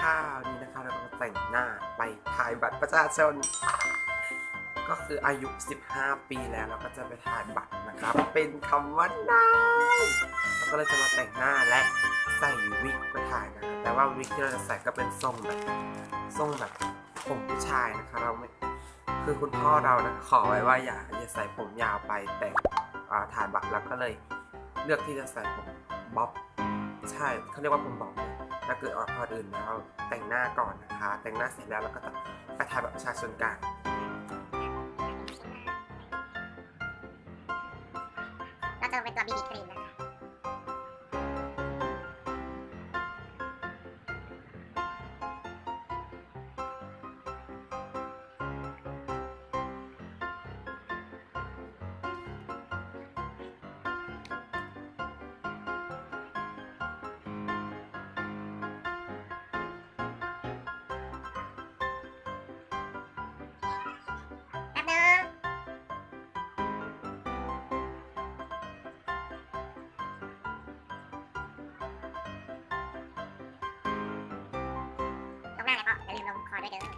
ค่ะวันนี้นะคะเราก็แต่งหน้าไปถ่ายบัตรประชาชน ก็คืออายุ 15 ปีแล้วเราก็จะไปถ่ายบัตรนะครับ เป็นคำว่านายเราก็เลยจะมาแต่งหน้าและใส่วิกไปถ่ายนะครับแต่ว่าวิกที่เราจะใส่ก็เป็นทรงแบบทรงแบบผมผู้ชายนะคะเราไม่คือคุณพ่อเรานะขอไว้ว่าอย่าอย่าใส่ผมยาวไปแต่งถ่ายบัตรแล้วก็เลย เลือกที่จะใส่ผมบ๊อบใช่เขาเรียกว่าผมบ๊อบเลยถ้าเกิดออกพออื่นแล้วแต่งหน้าก่อนนะคะ แต่งหน้าเสร็จแล้วเราก็จะไปถ่ายบัตรประชาชนกันเราจะลงเป็นตัวบีบีครีมนะ อ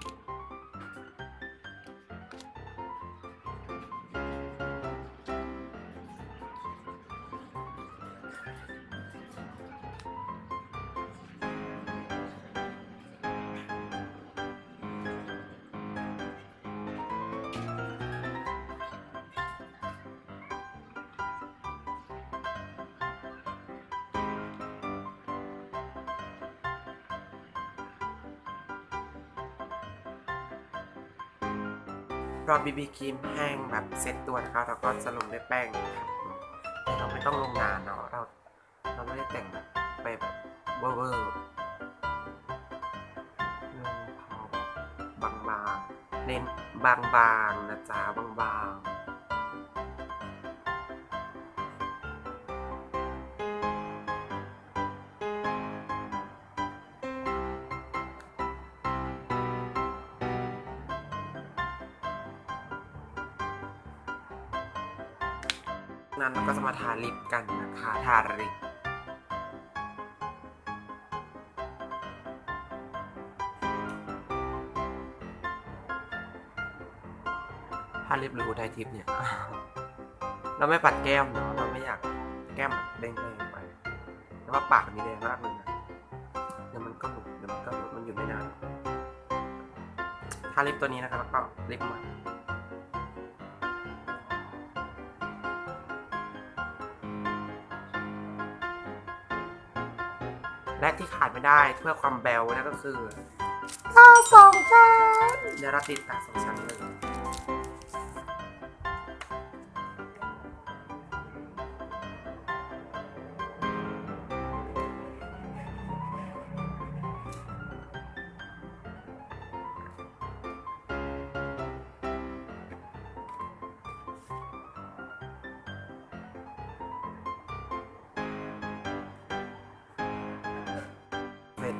รอบีบีครีมแห้งแบบเซ็ตตัวนะคะเราก็จะลงด้วยแป้งนะครับเราไม่ต้องลงนานเนาะเราเราไม่ได้แต่งแบบไปแบบเวอร์เวอร์ลงพอบางๆเน้นบางๆนะจ๊ะบางๆ นั้นเราก็จะมาทาลิปกันนะคะทาลิปทาลิปหรืออุทัยทิพย์เนี่ย เราไม่ปัดแก้มเนาะเราไม่อยากแก้มแบบแดงๆไปแต่ว่าปากมีแดงมากเลยนะเดี๋ยวมันก็หลุดเดี๋ยวมันก็หลุดมันอยู่ไม่นานทาลิปตัวนี้นะครับแล้วก็ลิปมัน และที่ขาดไม่ได้เพื่อความแบลนั่นก็คือตาสองชั้นเดี๋ยวเราติดตาสองชั้นเลย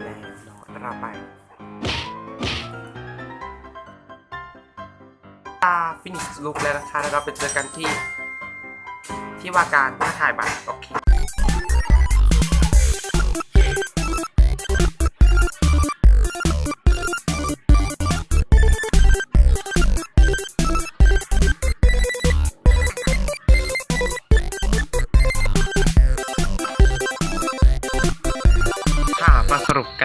แล้วเนาะเราไปตาฟินิชลุกแล้วนะคะแล้วเราไปเจอกันที่ที่ว่าการท่าถ่ายบัตรโอเค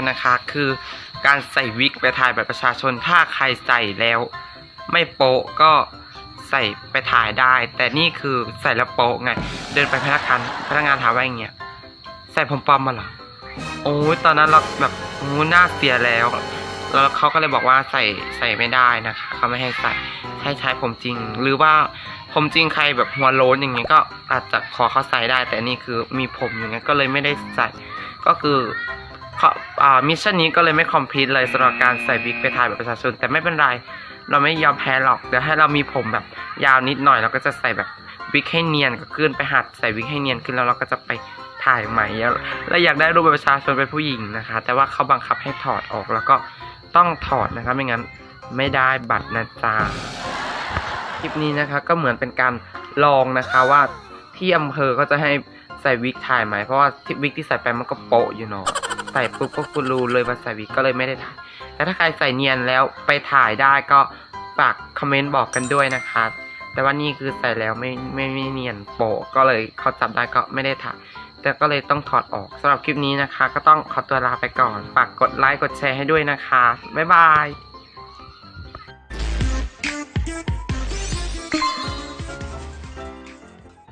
กันนะคะ คือการใส่วิกไปถ่ายแบบประชาชนถ้าใครใส่แล้ว ไม่โป๊ะก็ใส่ไปถ่ายได้ แต่นี่คือใส่แล้วโป๊ะไง เดินไปพนักงานพนักงานถามว่าอย่างเงี้ยใส่ผมปลอมมาเหรอโอ้ยตอนนั้นเราแบบโอ้หน้าเสียแล้ว แล้วเขาก็เลยบอกว่าใส่ใส่ไม่ได้นะคะเขาไม่ให้ใส่ให้ใช้ผมจริง หรือว่าผมจริงใครแบบหัวโล้นอย่างเงี้ยก็อาจจะขอเขาใส่ได้ แต่นี่คือมีผมอย่างเงี้ยก็เลยไม่ได้ใส่ก็คือ มิชชั่นนี้ก็เลยไม่คอมพลีทเลยสำหรับการใส่วิกไปถ่ายแบบประชาชน แต่ไม่เป็นไร เราไม่ยอมแพ้หรอกเดี๋ยวให้เรามีผมแบบยาวนิดหน่อยเราก็จะใส่แบบวิกให้เนียนก็ขึ้นไปหัดใส่วิกให้เนียนขึ้นแล้วเราก็จะไปถ่ายใหม่แล้วอยากได้รูปแบบประชาชนเป็นผู้หญิงนะคะ แต่ว่าเขาบังคับให้ถอดออกแล้วก็ต้องถอดนะคะไม่งั้นไม่ได้บัตรนะจ๊ะคลิปนี้นะคะ ก็เหมือนเป็นการลองนะคะว่าที่อำเภอก็จะให้ใส่วิกถ่ายไหมเพราะว่าที่วิกที่ใส่ไปมันก็โปะอยู่เนาะ ใส่ปุ๊บก็คุณรู้เลยวาใส่วิกก็เลยไม่ได้ถ่ายแต่ถ้าใครใส่เนียนแล้วไปถ่ายได้ก็ฝากคอมเมนต์บอกกันด้วยนะคะ แต่ว่านี่คือใส่แล้วไม่ไม่ไม่เนียนโปะก็เลยเขาจับได้ก็ไม่ได้ถ่ายแต่ก็เลยต้องถอดออกสำหรับคลิปนี้นะคะ ก็ต้องขอตัวลาไปก่อน ฝากกดไลค์กดแชร์ให้ด้วยนะคะ บ๊ายบาย